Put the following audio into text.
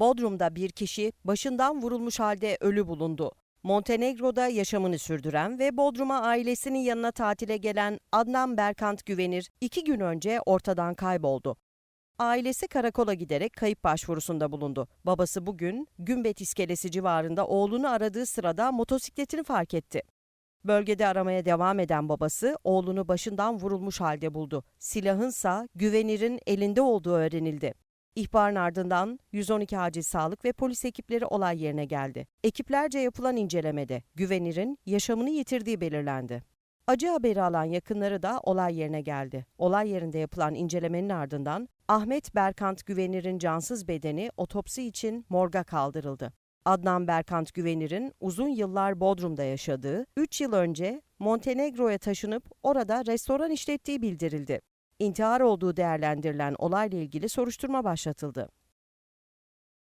Bodrum'da bir kişi başından vurulmuş halde ölü bulundu. Montenegro'da yaşamını sürdüren ve Bodrum'a ailesinin yanına tatile gelen Adnan Berkant Güvenir iki gün önce ortadan kayboldu. Ailesi karakola giderek kayıp başvurusunda bulundu. Babası bugün Gümbet iskelesi civarında oğlunu aradığı sırada motosikletini fark etti. Bölgede aramaya devam eden babası oğlunu başından vurulmuş halde buldu. Silahınsa güvenir'in elinde olduğu öğrenildi. İhbarın ardından 112 acil sağlık ve polis ekipleri olay yerine geldi. Ekiplerce yapılan incelemede güvenir'in yaşamını yitirdiği belirlendi. Acı haberi alan yakınları da olay yerine geldi. Olay yerinde yapılan incelemenin ardından Ahmet Berkant Güvenir'in cansız bedeni otopsi için morga kaldırıldı. Adnan Berkant Güvenir'in uzun yıllar Bodrum'da yaşadığı, 3 yıl önce Montenegro'ya taşınıp orada restoran işlettiği bildirildi. İntihar olduğu değerlendirilen olayla ilgili soruşturma başlatıldı.